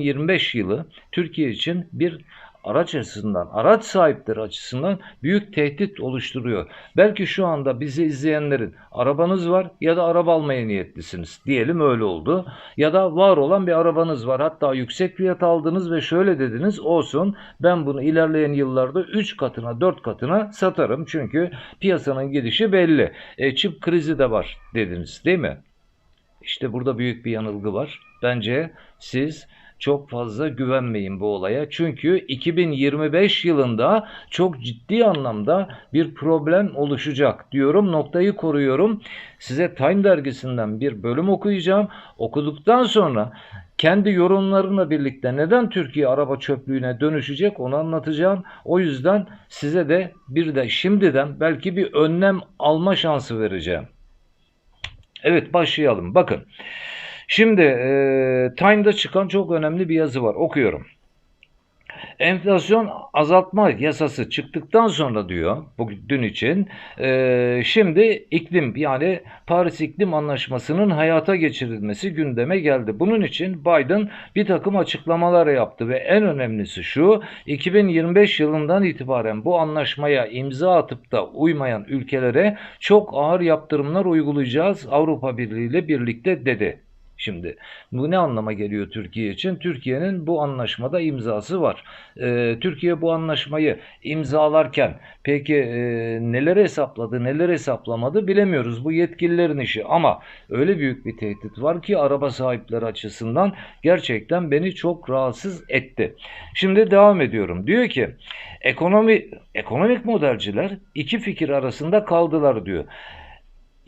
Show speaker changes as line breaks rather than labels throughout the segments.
25 yılı Türkiye için bir araç açısından, araç sahipleri açısından büyük tehdit oluşturuyor. Belki şu anda bizi izleyenlerin arabanız var ya da araba almaya niyetlisiniz. Diyelim öyle oldu. Ya da var olan bir arabanız var. Hatta yüksek fiyat aldınız ve şöyle dediniz olsun ben bunu ilerleyen yıllarda 3 katına 4 katına satarım. Çünkü piyasanın gidişi belli. E, çip krizi de var dediniz değil mi? İşte burada büyük bir yanılgı var. Bence siz çok fazla güvenmeyin bu olaya. Çünkü 2025 yılında çok ciddi anlamda bir problem oluşacak diyorum. Noktayı koruyorum. Size Time dergisinden bir bölüm okuyacağım. Okuduktan sonra kendi yorumlarımla birlikte neden Türkiye araba çöplüğüne dönüşecek onu anlatacağım. O yüzden size de bir de şimdiden belki bir önlem alma şansı vereceğim. Evet başlayalım. Bakın. Şimdi e, Time'da çıkan çok önemli bir yazı var. Okuyorum. Enflasyon azaltma yasası çıktıktan sonra diyor bugün için e, şimdi iklim yani Paris İklim Anlaşması'nın hayata geçirilmesi gündeme geldi. Bunun için Biden bir takım açıklamalar yaptı ve en önemlisi şu 2025 yılından itibaren bu anlaşmaya imza atıp da uymayan ülkelere çok ağır yaptırımlar uygulayacağız Avrupa Birliği ile birlikte dedi. Şimdi bu ne anlama geliyor Türkiye için? Türkiye'nin bu anlaşmada imzası var. Ee, Türkiye bu anlaşmayı imzalarken peki e, neler hesapladı, neler hesaplamadı bilemiyoruz. Bu yetkililerin işi ama öyle büyük bir tehdit var ki araba sahipleri açısından gerçekten beni çok rahatsız etti. Şimdi devam ediyorum. Diyor ki ekonomi ekonomik modelciler iki fikir arasında kaldılar diyor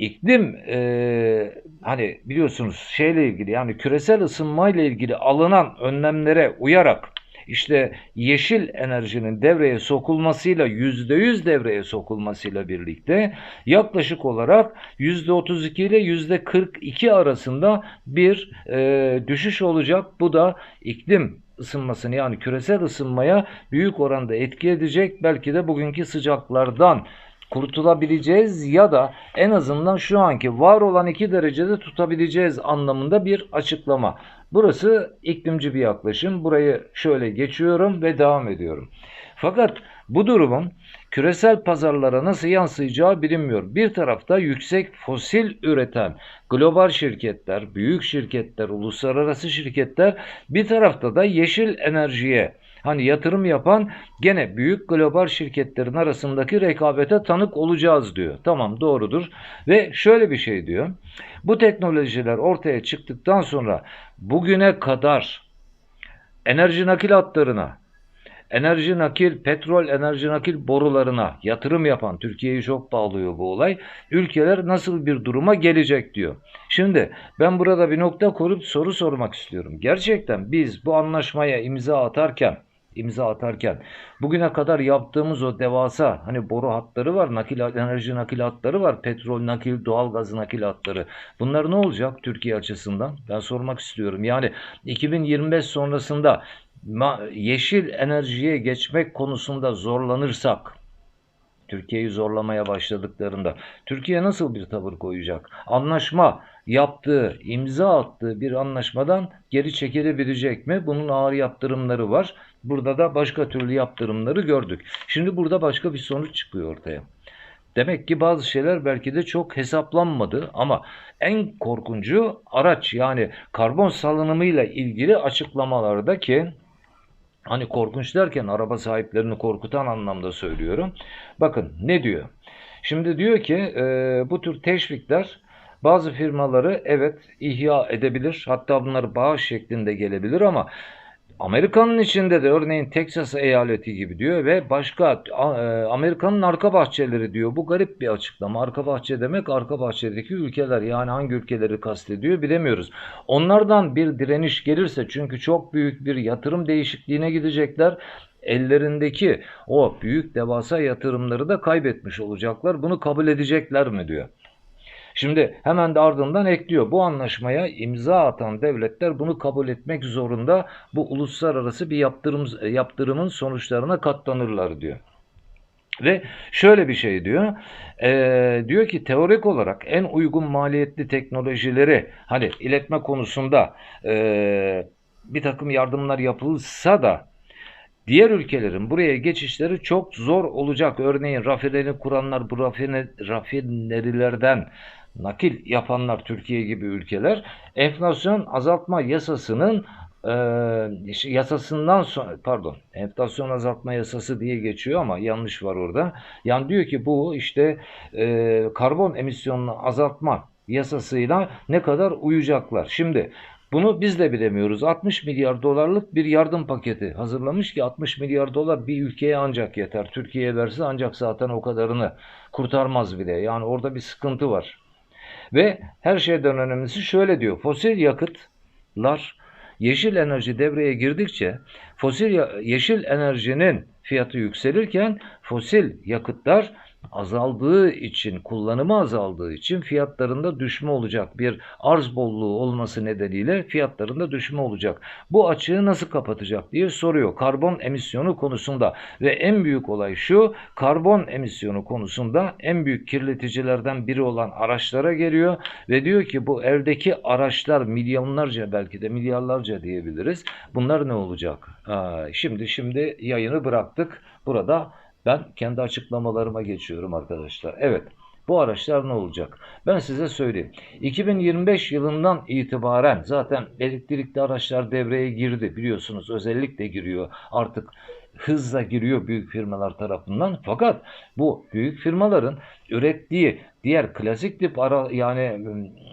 iklim e, hani biliyorsunuz şeyle ilgili yani küresel ısınma ile ilgili alınan önlemlere uyarak işte yeşil enerjinin devreye sokulmasıyla yüzde yüz devreye sokulmasıyla birlikte yaklaşık olarak yüzde otuz iki ile yüzde kırk iki arasında bir e, düşüş olacak. Bu da iklim ısınmasını yani küresel ısınmaya büyük oranda etki edecek. Belki de bugünkü sıcaklardan kurtulabileceğiz ya da en azından şu anki var olan 2 derecede tutabileceğiz anlamında bir açıklama. Burası iklimci bir yaklaşım. Burayı şöyle geçiyorum ve devam ediyorum. Fakat bu durumun küresel pazarlara nasıl yansıyacağı bilinmiyor. Bir tarafta yüksek fosil üreten global şirketler, büyük şirketler, uluslararası şirketler, bir tarafta da yeşil enerjiye Hani yatırım yapan gene büyük global şirketlerin arasındaki rekabete tanık olacağız diyor. Tamam doğrudur. Ve şöyle bir şey diyor. Bu teknolojiler ortaya çıktıktan sonra bugüne kadar enerji nakil hatlarına, enerji nakil, petrol enerji nakil borularına yatırım yapan, Türkiye'yi çok bağlıyor bu olay, ülkeler nasıl bir duruma gelecek diyor. Şimdi ben burada bir nokta korup soru sormak istiyorum. Gerçekten biz bu anlaşmaya imza atarken imza atarken bugüne kadar yaptığımız o devasa hani boru hatları var, nakil enerji nakil hatları var, petrol nakil, doğal gaz nakil hatları. Bunlar ne olacak Türkiye açısından? Ben sormak istiyorum. Yani 2025 sonrasında yeşil enerjiye geçmek konusunda zorlanırsak Türkiye'yi zorlamaya başladıklarında Türkiye nasıl bir tavır koyacak? Anlaşma yaptığı, imza attığı bir anlaşmadan geri çekilebilecek mi? Bunun ağır yaptırımları var. Burada da başka türlü yaptırımları gördük. Şimdi burada başka bir sonuç çıkıyor ortaya. Demek ki bazı şeyler belki de çok hesaplanmadı ama en korkuncu araç yani karbon salınımıyla ilgili açıklamalarda ki hani korkunç derken araba sahiplerini korkutan anlamda söylüyorum. Bakın ne diyor? Şimdi diyor ki e, bu tür teşvikler bazı firmaları evet ihya edebilir. Hatta bunlar bağış şeklinde gelebilir ama Amerika'nın içinde de örneğin Texas eyaleti gibi diyor ve başka e, Amerika'nın arka bahçeleri diyor. Bu garip bir açıklama. Arka bahçe demek arka bahçedeki ülkeler yani hangi ülkeleri kastediyor bilemiyoruz. Onlardan bir direniş gelirse çünkü çok büyük bir yatırım değişikliğine gidecekler ellerindeki o büyük devasa yatırımları da kaybetmiş olacaklar. Bunu kabul edecekler mi diyor. Şimdi hemen de ardından ekliyor. Bu anlaşmaya imza atan devletler bunu kabul etmek zorunda. Bu uluslararası bir yaptırım, yaptırımın sonuçlarına katlanırlar diyor. Ve şöyle bir şey diyor. E, diyor ki teorik olarak en uygun maliyetli teknolojileri hani iletme konusunda e, bir takım yardımlar yapılsa da diğer ülkelerin buraya geçişleri çok zor olacak. Örneğin rafineri kuranlar bu rafine, rafinerilerden nakil yapanlar Türkiye gibi ülkeler enflasyon azaltma yasasının e, yasasından sonra pardon enflasyon azaltma yasası diye geçiyor ama yanlış var orada. Yani diyor ki bu işte e, karbon emisyonunu azaltma yasasıyla ne kadar uyacaklar. Şimdi bunu biz de bilemiyoruz. 60 milyar dolarlık bir yardım paketi hazırlamış ki 60 milyar dolar bir ülkeye ancak yeter. Türkiye'ye verse ancak zaten o kadarını kurtarmaz bile. Yani orada bir sıkıntı var. Ve her şeyden önemlisi şöyle diyor. Fosil yakıtlar yeşil enerji devreye girdikçe fosil yeşil enerjinin fiyatı yükselirken fosil yakıtlar azaldığı için, kullanımı azaldığı için fiyatlarında düşme olacak. Bir arz bolluğu olması nedeniyle fiyatlarında düşme olacak. Bu açığı nasıl kapatacak diye soruyor. Karbon emisyonu konusunda ve en büyük olay şu, karbon emisyonu konusunda en büyük kirleticilerden biri olan araçlara geliyor ve diyor ki bu eldeki araçlar milyonlarca belki de milyarlarca diyebiliriz. Bunlar ne olacak? Aa, şimdi şimdi yayını bıraktık. Burada ben kendi açıklamalarıma geçiyorum arkadaşlar. Evet. Bu araçlar ne olacak? Ben size söyleyeyim. 2025 yılından itibaren zaten elektrikli araçlar devreye girdi. Biliyorsunuz özellikle giriyor. Artık hızla giriyor büyük firmalar tarafından. Fakat bu büyük firmaların ürettiği diğer klasik tip ara yani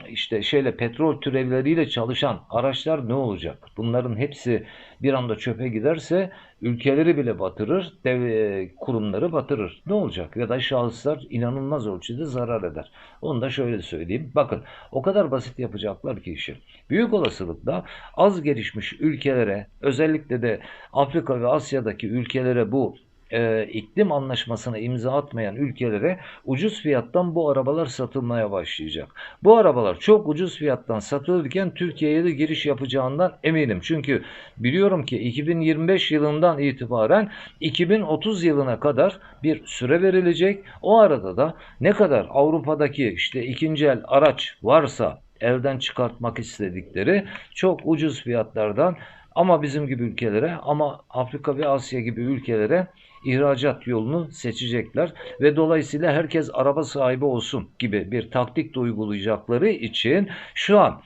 işte şeyle petrol türevleriyle çalışan araçlar ne olacak? Bunların hepsi bir anda çöpe giderse ülkeleri bile batırır, dev e, kurumları batırır. Ne olacak? Ya da şahıslar inanılmaz ölçüde zarar eder. Onu da şöyle söyleyeyim. Bakın o kadar basit yapacaklar ki işi. Büyük olasılıkla az gelişmiş ülkelere özellikle de Afrika ve Asya'daki ülkelere bu e, iklim anlaşmasına imza atmayan ülkelere ucuz fiyattan bu arabalar satılmaya başlayacak. Bu arabalar çok ucuz fiyattan satılırken Türkiye'ye de giriş yapacağından eminim. Çünkü biliyorum ki 2025 yılından itibaren 2030 yılına kadar bir süre verilecek. O arada da ne kadar Avrupa'daki işte ikinci el araç varsa elden çıkartmak istedikleri çok ucuz fiyatlardan ama bizim gibi ülkelere ama Afrika ve Asya gibi ülkelere ihracat yolunu seçecekler ve dolayısıyla herkes araba sahibi olsun gibi bir taktik de uygulayacakları için şu an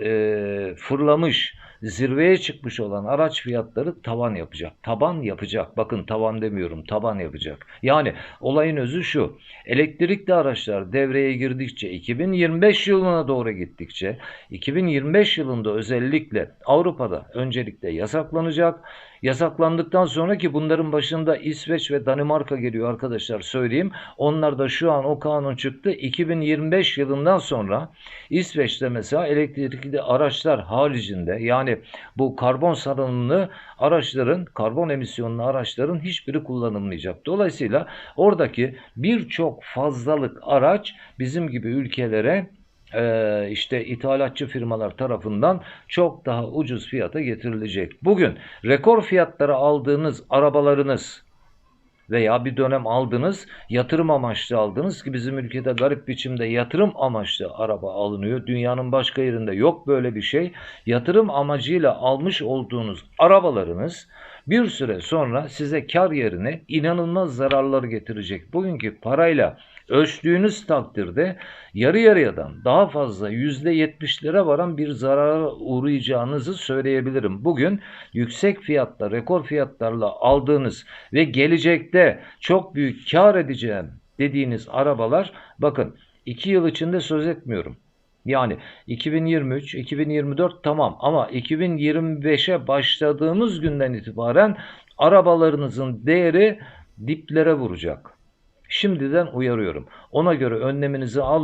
e, fırlamış zirveye çıkmış olan araç fiyatları tavan yapacak. Taban yapacak. Bakın tavan demiyorum. Taban yapacak. Yani olayın özü şu. Elektrikli araçlar devreye girdikçe 2025 yılına doğru gittikçe 2025 yılında özellikle Avrupa'da öncelikle yasaklanacak. Yasaklandıktan sonra ki bunların başında İsveç ve Danimarka geliyor arkadaşlar söyleyeyim. Onlar da şu an o kanun çıktı. 2025 yılından sonra İsveç'te mesela elektrikli araçlar haricinde yani bu karbon salınımlı araçların, karbon emisyonlu araçların hiçbiri kullanılmayacak. Dolayısıyla oradaki birçok fazlalık araç bizim gibi ülkelere e, işte ithalatçı firmalar tarafından çok daha ucuz fiyata getirilecek. Bugün rekor fiyatlara aldığınız arabalarınız veya bir dönem aldınız, yatırım amaçlı aldınız ki bizim ülkede garip biçimde yatırım amaçlı araba alınıyor. Dünyanın başka yerinde yok böyle bir şey. Yatırım amacıyla almış olduğunuz arabalarınız bir süre sonra size kar yerine inanılmaz zararlar getirecek. Bugünkü parayla ölçtüğünüz takdirde yarı yarıyadan daha fazla yüzde yetmişlere varan bir zarara uğrayacağınızı söyleyebilirim. Bugün yüksek fiyatla, rekor fiyatlarla aldığınız ve gelecekte çok büyük kar edeceğim dediğiniz arabalar bakın 2 yıl içinde söz etmiyorum. Yani 2023, 2024 tamam ama 2025'e başladığımız günden itibaren arabalarınızın değeri diplere vuracak. Şimdiden uyarıyorum. Ona göre önleminizi alın.